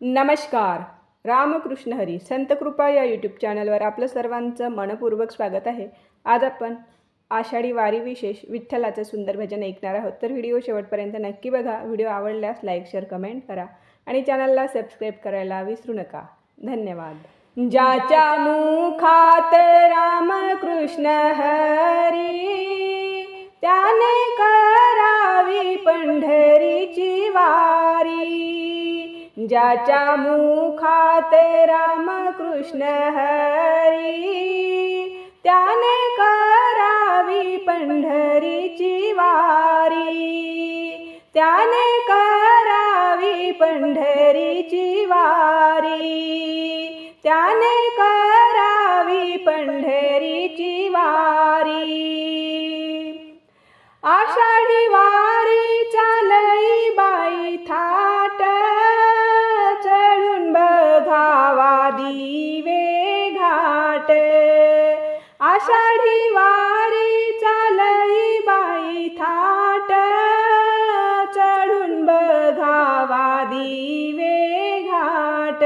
नमस्कार. रामकृष्ण हरी संत कृपा या यूट्यूब चॅनलवर आपलं सर्वांचं मनपूर्वक स्वागत आहे. आज आपण आषाढी वारी विशेष विठ्ठलाचं सुंदर भजन ऐकणार आहोत. तर व्हिडिओ शेवटपर्यंत नक्की बघा. व्हिडिओ आवडल्यास लाईक शेअर कमेंट करा आणि चॅनलला सबस्क्राईब करायला विसरू नका. धन्यवाद. ज्याच्या मुखात रामकृष्ण हरी त्याने करावी पंढरी ज्याच्या मुखात रामकृष्ण हरी. त्याने करावी पंढरीची वारी. त्याने करावी पंढरीची वारी. त्याने करावी पंढरीची वारी. आषाढी वारीच्या आषाढी वारी चालई बाई थाट. चढून बघावा दिवे घाट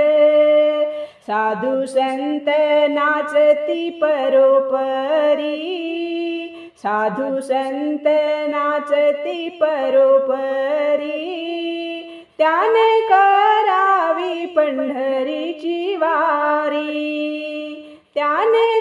साधू संत नाचती परोपरी. साधू संत नाचती परोपरी. त्याने करावी पंढरीची वारी. त्याने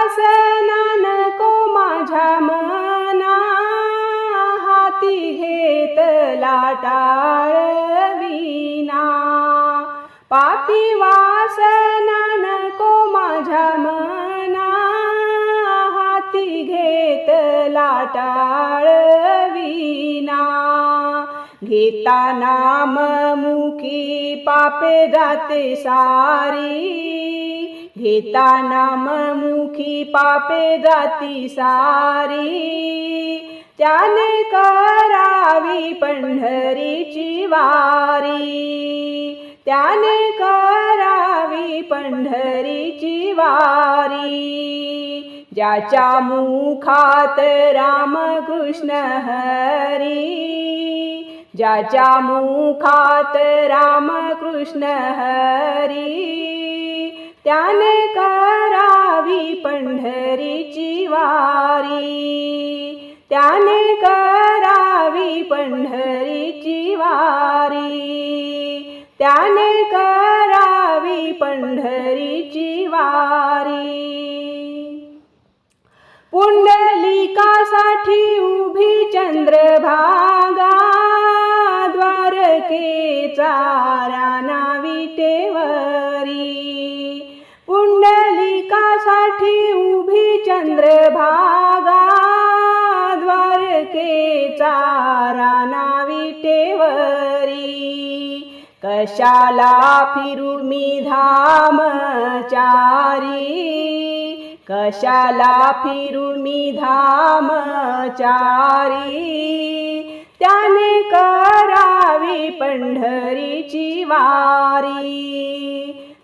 वासना नको माझ्या मना हाती घेत लाटाळ पापी वासना नको माझ्या मना हाती घेत लाटाळ विना घेता नाम मुखी पापे जाते सारी. घेता नाम मुखी पापे जाती सारी. त्याने करावी पंढरीची वारी. त्याने करावी पंढरीची वारी. ज्याच्या मुखात रामकृष्ण हरी. ज्याच्या मुखात रामकृष्ण हरी. त्याने करावी पंढरीची वारी. त्याने करावी पंढरीची वारी. त्याने करावी पंढरीची वारी. पुंडलिकासाठी उभी चंद्रभागा द्वारकेचा राणा टेवरी साठी उभी चंद्रभागा द्वारकेचा राणा विटेवरी. कशाला फिरू मी धामचारी? कशाला फिरू मी धामचारी? त्याने करावी पंढरीची वारी.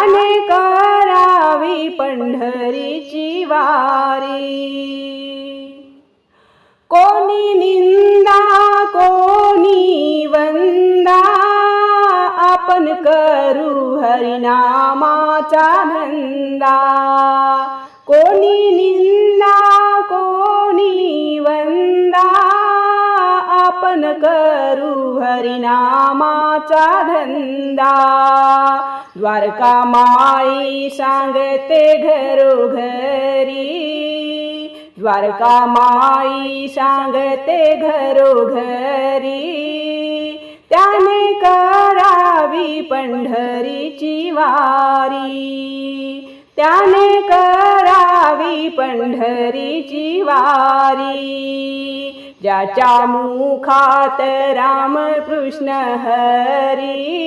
त्याने करावी पंढरीची वारी. कोणी निंदा कोणी वंदा आपण करू हरिनामाचा धंदा कोणी निंदा कोणी वंदा आपण करू हरिनामाचा धंदा. द्वारका माई सांगते घरोघरी. द्वारका माई सांगते घरोघरी. त्याने करावी पंढरीची वारी. त्याने करावी पंढरीची वारी. ज्याच्या मुखात रामकृष्ण हरी.